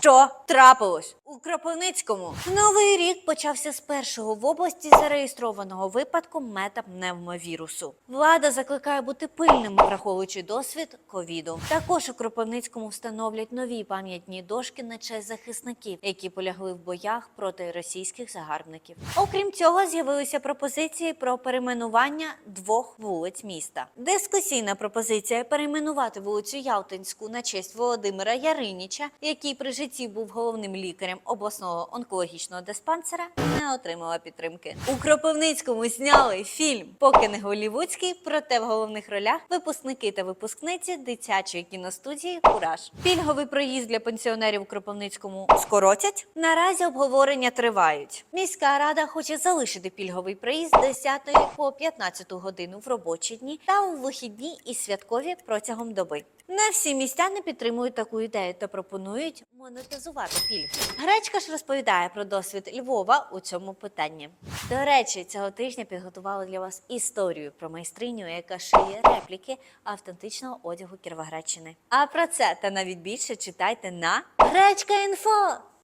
Що трапилось у Кропивницькому? Новий рік почався з першого в області зареєстрованого випадку метапневмовірусу. Влада закликає бути пильними, враховуючи досвід ковіду. Також у Кропивницькому встановлять нові пам'ятні дошки на честь захисників, які полягли в боях проти російських загарбників. Окрім цього, з'явилися пропозиції про перейменування двох вулиць міста. Дискусійна пропозиція перейменувати вулицю Ялтинську на честь Володимира Яриніча, який при житті був головним лікарем обласного онкологічного диспансера, не отримала підтримки. У Кропивницькому зняли фільм, поки не голівудський, проте в головних ролях випускники та випускниці дитячої кіностудії Кураж. Пільговий проїзд для пенсіонерів у Кропивницькому скоротять. Наразі обговорення тривають. Міська рада хоче залишити пільговий проїзд з 10 по 15 годину в робочі дні та у вихідні і святкові протягом доби. Не всі містяни підтримують таку ідею та пропонують монетизувати пільги. Гречка ж розповідає про досвід Львова у цьому питанні. До речі, цього тижня підготували для вас історію про майстриню, яка шиє репліки автентичного одягу Кіровоградщини. А про це та навіть більше читайте на Гречка інфо.